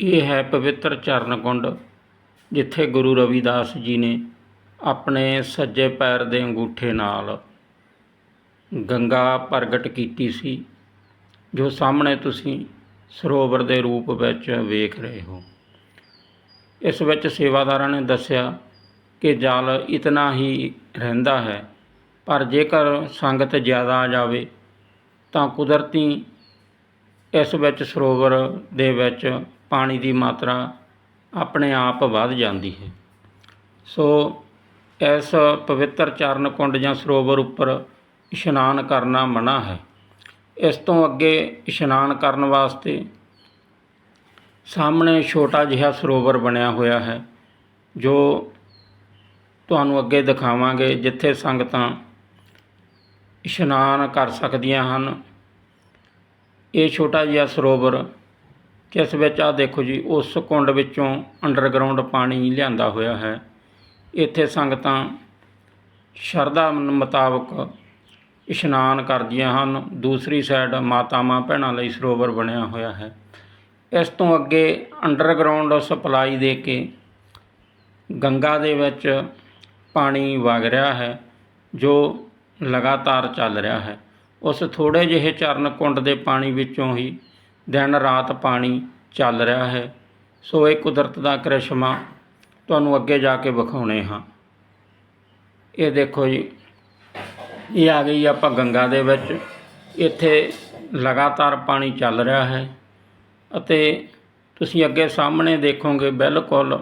ਇਹ ਹੈ ਪਵਿੱਤਰ ਚਰਨ ਕੁੰਡ ਜਿੱਥੇ ਗੁਰੂ ਰਵਿਦਾਸ ਜੀ ਨੇ ਆਪਣੇ ਸੱਜੇ ਪੈਰ ਦੇ ਅੰਗੂਠੇ ਨਾਲ ਗੰਗਾ ਪ੍ਰਗਟ ਕੀਤੀ ਸੀ, ਜੋ ਸਾਹਮਣੇ ਤੁਸੀਂ ਸਰੋਵਰ ਦੇ ਰੂਪ ਵਿੱਚ ਵੇਖ ਰਹੇ ਹੋ। ਇਸ ਵਿੱਚ ਸੇਵਾਦਾਰਾਂ ਨੇ ਦੱਸਿਆ ਕਿ ਜਲ ਇਤਨਾ ਹੀ ਰਹਿੰਦਾ ਹੈ, ਪਰ ਜੇਕਰ ਸੰਗਤ ਜ਼ਿਆਦਾ ਆ ਜਾਵੇ, ਤਾਂ ਕੁਦਰਤੀ ਇਸ ਵਿੱਚ ਸਰੋਵਰ ਦੇ ਵਿੱਚ ਪਾਣੀ ਦੀ ਮਾਤਰਾ ਆਪਣੇ ਆਪ ਵੱਧ ਜਾਂਦੀ ਹੈ। ਸੋ ਇਸ ਪਵਿੱਤਰ ਚਰਨ ਕੁੰਡ ਜਾਂ ਸਰੋਵਰ ਉੱਪਰ ਇਸ਼ਨਾਨ ਕਰਨਾ ਮਨਾ ਹੈ। ਇਸ ਤੋਂ ਅੱਗੇ ਇਸ਼ਨਾਨ ਕਰਨ ਵਾਸਤੇ ਸਾਹਮਣੇ ਛੋਟਾ ਜਿਹਾ ਸਰੋਵਰ ਬਣਿਆ ਹੋਇਆ ਹੈ, ਜੋ ਤੁਹਾਨੂੰ ਅੱਗੇ ਦਿਖਾਵਾਂਗੇ, ਜਿੱਥੇ ਸੰਗਤਾਂ ਇਸ਼ਨਾਨ ਕਰ ਸਕਦੀਆਂ ਹਨ। ਇਹ ਛੋਟਾ ਜਿਹਾ ਸਰੋਵਰ ਜਿਸ ਵਿੱਚ ਆ ਦੇਖੋ ਜੀ, ਉਸ ਕੁੰਡ ਵਿੱਚੋਂ ਅੰਡਰਗਰਾਉਂਡ ਪਾਣੀ ਲਿਆਂਦਾ ਹੋਇਆ ਹੈ। ਇੱਥੇ ਸੰਗਤਾਂ ਸ਼ਰਧਾ ਮੁਤਾਬਕ ਇਸ਼ਨਾਨ ਕਰਦੀਆਂ ਹਨ। ਦੂਸਰੀ ਸਾਈਡ ਮਾਤਾਵਾਂ, ਭੈਣਾਂ ਲਈ ਸਰੋਵਰ ਬਣਿਆ ਹੋਇਆ ਹੈ। ਇਸ ਤੋਂ ਅੱਗੇ ਅੰਡਰਗਰਾਉਂਡ ਸਪਲਾਈ ਦੇ ਕੇ ਗੰਗਾ ਦੇ ਵਿੱਚ ਪਾਣੀ ਵਗ ਰਿਹਾ ਹੈ, ਜੋ ਲਗਾਤਾਰ ਚੱਲ ਰਿਹਾ ਹੈ। ਉਸ ਥੋੜੇ ਜਿਹੇ ਚਰਨ ਕੁੰਡ ਦੇ ਪਾਣੀ ਵਿੱਚੋਂ ਹੀ ਦਿਨ ਰਾਤ ਪਾਣੀ ਚੱਲ ਰਿਹਾ ਹੈ। ਸੋ ਇਹ ਕੁਦਰਤ ਦਾ ਕਰਿਸ਼ਮਾ ਤੁਹਾਨੂੰ ਅੱਗੇ ਜਾ ਕੇ ਵਿਖਾਉਣੇ ਹਾਂ। ਇਹ ਦੇਖੋ ਜੀ, ਇਹ ਆ ਗਈ ਆਪਾਂ ਗੰਗਾ ਦੇ ਵਿੱਚ। ਇੱਥੇ ਲਗਾਤਾਰ ਪਾਣੀ ਚੱਲ ਰਿਹਾ ਹੈ ਅਤੇ ਤੁਸੀਂ ਅੱਗੇ ਸਾਹਮਣੇ ਦੇਖੋਗੇ ਬਿਲਕੁਲ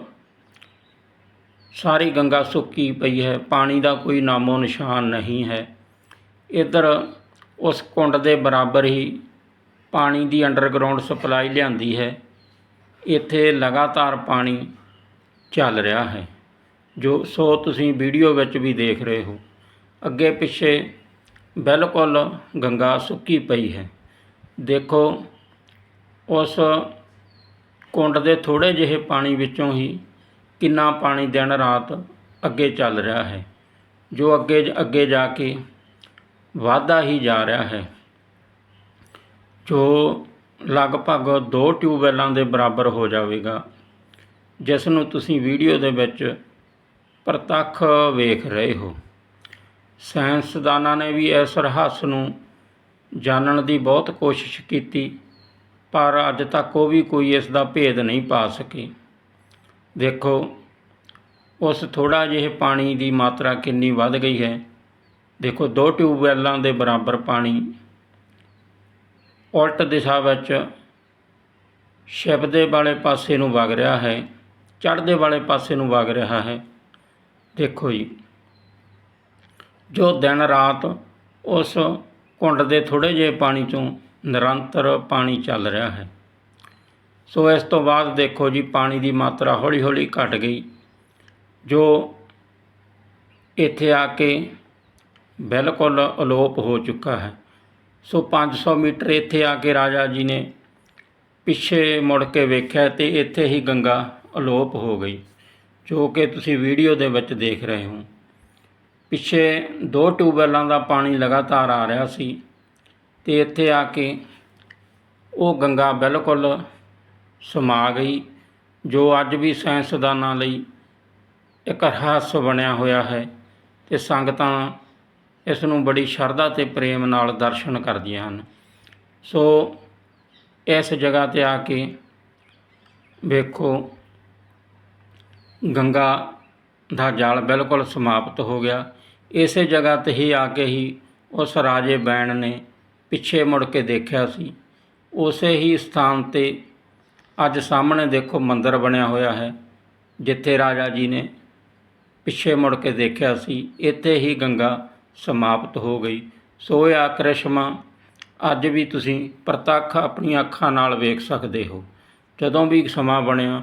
ਸਾਰੀ ਗੰਗਾ ਸੁੱਕੀ ਪਈ ਹੈ। ਪਾਣੀ ਦਾ ਕੋਈ ਨਾਮੋ ਨਿਸ਼ਾਨ ਨਹੀਂ ਹੈ। ਇੱਧਰ ਉਸ ਕੁੰਡ ਦੇ ਬਰਾਬਰ ਹੀ ਪਾਣੀ ਦੀ ਅੰਡਰਗਰਾਊਂਡ ਸਪਲਾਈ ਲਿਆਂਦੀ ਹੈ। ਇੱਥੇ ਲਗਾਤਾਰ ਪਾਣੀ ਚੱਲ ਰਿਹਾ ਹੈ। ਜੋ ਸੋ ਤੁਸੀਂ ਵੀਡੀਓ ਵਿੱਚ ਵੀ ਦੇਖ ਰਹੇ ਹੋ। ਅੱਗੇ ਪਿੱਛੇ ਬਿਲਕੁਲ ਗੰਗਾ ਸੁੱਕੀ ਪਈ ਹੈ। ਦੇਖੋ, ਉਸ ਕੁੰਡ ਦੇ ਥੋੜੇ ਜਿਹੇ ਪਾਣੀ ਵਿੱਚੋਂ ਹੀ ਕਿੰਨਾ ਪਾਣੀ ਦਿਨ ਰਾਤ ਅੱਗੇ ਚੱਲ ਰਿਹਾ ਹੈ। ਜੋ ਅੱਗੇ ਅੱਗੇ ਜਾ ਕੇ ਵਾਧਾ ਹੀ ਜਾ ਰਿਹਾ ਹੈ। ਜੋ ਲਗਭਗ ਦੋ ਟਿਊਬਵੈੱਲਾਂ ਦੇ ਬਰਾਬਰ ਹੋ ਜਾਵੇਗਾ, ਜਿਸ ਨੂੰ ਤੁਸੀਂ ਵੀਡੀਓ ਦੇ ਵਿੱਚ ਪ੍ਰਤੱਖ ਵੇਖ ਰਹੇ ਹੋ। ਸਾਇੰਸਦਾਨਾਂ ਨੇ ਵੀ ਇਸ ਰਹੱਸ ਨੂੰ ਜਾਣਨ ਦੀ ਬਹੁਤ ਕੋਸ਼ਿਸ਼ ਕੀਤੀ, ਪਰ ਅੱਜ ਤੱਕ ਉਹ ਵੀ ਕੋਈ ਇਸ ਦਾ ਭੇਦ ਨਹੀਂ ਪਾ ਸਕੇ। ਦੇਖੋ, ਉਸ ਥੋੜਾ ਜਿਹੇ ਪਾਣੀ ਦੀ ਮਾਤਰਾ ਕਿੰਨੀ ਵੱਧ ਗਈ ਹੈ। ਦੇਖੋ, ਦੋ ਟਿਊਬਵੈੱਲਾਂ ਦੇ ਬਰਾਬਰ ਪਾਣੀ ਉਲਟ ਦਿਸ਼ਾ ਵਿੱਚ ਸ਼ਿਵ ਦੇ ਵਾਲੇ ਪਾਸੇ ਨੂੰ ਵਗ ਰਿਹਾ ਹੈ, ਚੜ੍ਹਦੇ ਵਾਲੇ ਪਾਸੇ ਨੂੰ ਵਗ ਰਿਹਾ ਹੈ। ਦੇਖੋ ਜੀ, ਜੋ ਦਿਨ ਰਾਤ ਉਸ ਕੁੰਡ ਦੇ ਥੋੜੇ ਜਿਹੇ ਪਾਣੀ ਚੋਂ ਨਿਰੰਤਰ ਪਾਣੀ ਚੱਲ ਰਿਹਾ ਹੈ। ਸੋ ਇਸ ਤੋਂ ਬਾਅਦ ਦੇਖੋ ਜੀ, ਪਾਣੀ ਦੀ ਮਾਤਰਾ ਹੌਲੀ ਹੌਲੀ ਘਟ ਗਈ। ਜੋ ਇੱਥੇ ਆ ਕੇ ਬਿਲਕੁਲ ਅਲੋਪ ਹੋ ਚੁੱਕਾ ਹੈ। ਸੋ 500 ਮੀਟਰ ਇੱਥੇ ਆ ਕੇ ਰਾਜਾ ਜੀ ਨੇ ਪਿੱਛੇ ਮੁੜ ਕੇ ਵੇਖਿਆ ਤੇ ਇੱਥੇ ਹੀ ਗੰਗਾ ਅਲੋਪ ਹੋ ਗਈ, ਜੋ ਕਿ ਤੁਸੀਂ ਵੀਡੀਓ ਦੇ ਵਿੱਚ ਦੇਖ ਰਹੇ ਹੋ। ਪਿੱਛੇ ਦੋ ਟਿਊਬਵੈਲਾਂ ਦਾ ਪਾਣੀ ਲਗਾਤਾਰ ਆ ਰਿਹਾ ਸੀ ਤੇ ਇੱਥੇ ਆ ਕੇ ਉਹ ਗੰਗਾ ਬਿਲਕੁਲ ਸਮਾ ਗਈ, ਜੋ ਅੱਜ ਵੀ ਸਾਇੰਸਦਾਨਾਂ ਲਈ ਇੱਕ ਰਹੱਸ ਬਣਿਆ ਹੋਇਆ ਹੈ ਤੇ ਸੰਗਤਾਂ ਇਸ ਨੂੰ ਬੜੀ ਸ਼ਰਧਾ ਤੇ ਪ੍ਰੇਮ ਨਾਲ ਦਰਸ਼ਨ ਕਰਦੀਆਂ ਹਨ। ਸੋ ਇਸ ਜਗ੍ਹਾ ਤੇ ਆ ਕੇ ਵੇਖੋ, ਗੰਗਾ ਦਾ ਜਲ ਬਿਲਕੁਲ ਸਮਾਪਤ ਹੋ ਗਿਆ। ਇਸੇ ਜਗ੍ਹਾ ਤੇ ਹੀ ਆ ਕੇ ਹੀ ਉਸ ਰਾਜੇ ਬੈਣ ਨੇ ਪਿੱਛੇ ਮੁੜ ਕੇ ਦੇਖਿਆ ਸੀ। ਉਸੇ ਹੀ ਸਥਾਨ ਤੇ ਅੱਜ ਸਾਹਮਣੇ ਦੇਖੋ ਮੰਦਿਰ ਬਣਿਆ ਹੋਇਆ ਹੈ, ਜਿੱਥੇ ਰਾਜਾ ਜੀ ਨੇ ਪਿੱਛੇ ਮੁੜ ਕੇ ਦੇਖਿਆ ਸੀ। ਇੱਥੇ ਹੀ ਗੰਗਾ ਸਮਾਪਤ ਹੋ ਗਈ। ਸੋ ਇਹ ਆਕ੍ਰਿਸ਼ਮਾ ਅੱਜ ਵੀ ਤੁਸੀਂ ਪ੍ਰਤੱਖ ਆਪਣੀਆਂ ਅੱਖਾਂ ਨਾਲ ਵੇਖ ਸਕਦੇ ਹੋ। ਜਦੋਂ ਵੀ ਸਮਾਂ ਬਣਿਆ